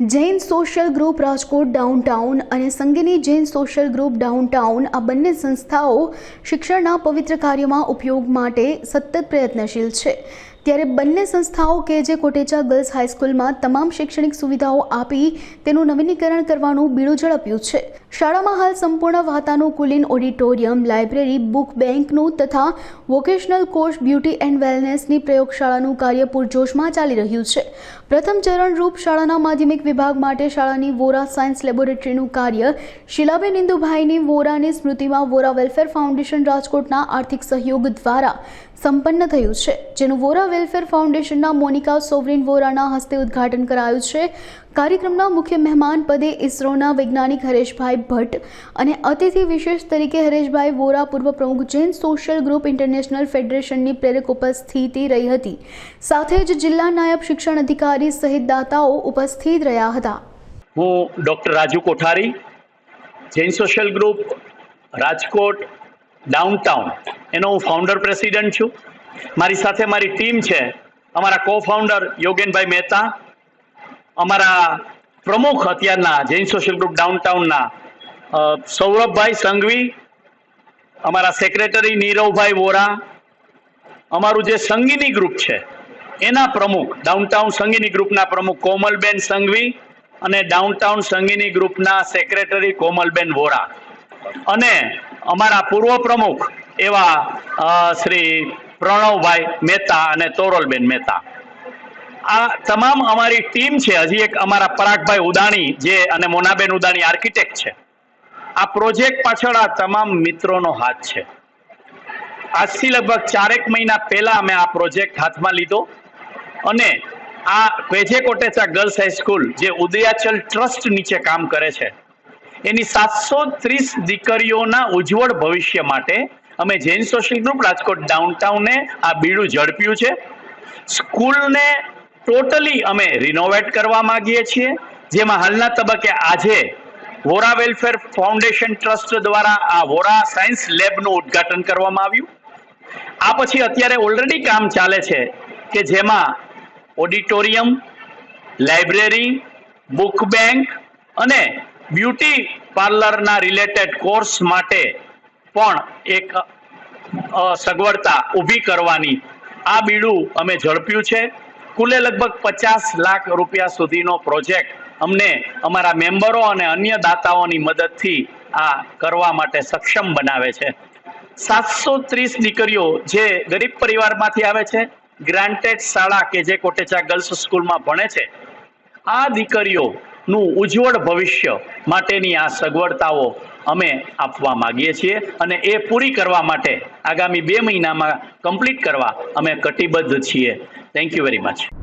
Jain social group Rajkot downtown અને Sangini Jain social group downtown આ બંને સંસ્થાઓ શિક્ષણના પવિત્ર કાર્યમાં ઉપયોગ માટે સતત પ્રયત્નશીલ છે. ત્યારે બંને સંસ્થાઓ કે જે કોટેચા ગર્લ્સ હાઈસ્કૂલમાં તમામ શૈક્ષણિક સુવિધાઓ આપી તેનું નવીનીકરણ કરવાનું બીડું ઝડપ્યું છે. શાળામાં હાલ સંપૂર્ણ વાતાનુકૂલિન ઓડિટોરિયમ, લાઇબ્રેરી, બુક બેંકનું તથા વોકેશનલ કોર્સ બ્યુટી એન્ડ વેલનેસની પ્રયોગશાળાનું કાર્ય પૂરજોશમાં ચાલી રહ્યું છે. પ્રથમ ચરણરૂપ શાળાના માધ્યમિક વિભાગ માટે શાળાની વોરા સાયન્સ લેબોરેટરીનું કાર્ય શિલાબેન ઇન્દુભાઈની વોરાની સ્મૃતિમાં વોરા વેલફેર ફાઉન્ડેશન રાજકોટના આર્થિક સહયોગ દ્વારા સંપન્ન થયું છે, જેનું વોરા વેલફેર ફાઉન્ડેશનના મોનિકા સોવરીન વોરાના હસ્તે ઉદ્ઘાટન કરાયું છે. કાર્યક્રમના મુખ્ય મહેમાન પદે ઇસરોના વૈજ્ઞાનિક હરેશભાઈ ભટ્ટ અને અતિથિ વિશેષ તરીકે હરેશભાઈ વોરા પૂર્વ પ્રમુખ જૈન સોશિયલ ગ્રુપ ઇન્ટરનેશનલ ફેડરેશનની પ્રેરક ઉપસ્થિતિ રહી હતી. સાથે જ જિલ્લા નાયબ શિક્ષણ અધિકારી સહિત દાતાઓ ઉપસ્થિત રહ્યા હતા. હું doctor Raju Kothari, Jain social group, Rajkot, downtown, એનો હું ફાઉન્ડર પ્રેસિડેન્ટ છું. મારી સાથે મારી ટીમ છે. અમારા કો ફાઉન્ડર યોગેનભાઈ મહેતા, અમારા પ્રમુખ અત્યારના જૈન સોશિયલ ગ્રુપ ડાઉનટાઉનના સૌરભભાઈ સંઘવી, અમારા સેક્રેટરી નીરવભાઈ વોરા, અમારું જે સંગીની ગ્રુપ છે, એના પ્રમુખ ડાઉનટાઉન સંગીની ગ્રુપના પ્રમુખ કોમલબેન સંઘવી અને ડાઉનટાઉન સંગીની ગ્રુપના સેક્રેટરી કોમલબેન વોરા. અને અમારા પૂર્વ પ્રમુખ એવા શ્રી પ્રણવભાઈ મહેતા અને તોરલબેન મહેતા. આ તમામ અમારી ટીમ છે, હજી એક અમારા પરાગભાઈ ઉદાણી જે અને મોનાબેન ઉદાણી આર્કિટેક્ટ છે. આ પ્રોજેક્ટ પાછળ આ તમામ મિત્રોનો હાથ છે. આજથી લગભગ ચારેક મહિના પહેલા અમે આ પ્રોજેક્ટ હાથમાં લીધો અને આ વેજે કોટેચા ગર્લ્સ હાઈસ્કૂલ જે ઉદયાચલ ટ્રસ્ટ નીચે કામ કરે છે, એની સાતસો ત્રીસ દીકરીઓના ઉજ્જવળ ભવિષ્ય માટે અમે જૈન સોશિયલ ગ્રુપ, રાજકોટ ડાઉનટાઉને આ બીડું ઝડપ્યું છે. સ્કૂલને ટોટલી અમે રિનોવેટ કરવા માંગીએ છીએ, જેમાં હાલના તબક્કે આજે વોરા વેલફેર ફાઉન્ડેશન ટ્રસ્ટ દ્વારા આ વોરા સાયન્સ લેબનું ઉદ્ઘાટન કરવામાં આવ્યું. આ પછી અત્યારે ઓલરેડી કામ ચાલે છે કે જેમાં auditorium, library, book bank and beauty પાર્લરના related course માટે પણ એક સગવડતા ઊભી કરવાની આ બીડું અમે ઝડપ્યું છે. કુલે લગભગ પચાસ લાખ રૂપિયા સુધીનો પ્રોજેક્ટ અમને અમારા મેમ્બરો અને અન્ય દાતાઓની મદદથી આ કરવા માટે સક્ષમ બનાવે છે. સાતસો ત્રીસ દીકરીઓ જે ગરીબ પરિવારમાંથી આવે છે ગ્રાન્ટેડ શાળા કે જે કોટેચા ગર્લ્સ સ્કૂલમાં ભણે છે, આ દીકરીઓનું ઉજ્જવળ ભવિષ્ય માટેની આ સગવડતાઓ અમે આપવા માગીએ છીએ અને એ પૂરી કરવા માટે આગામી બે મહિનામાં કમ્પ્લીટ કરવા અમે કટિબદ્ધ છીએ. Thank you very much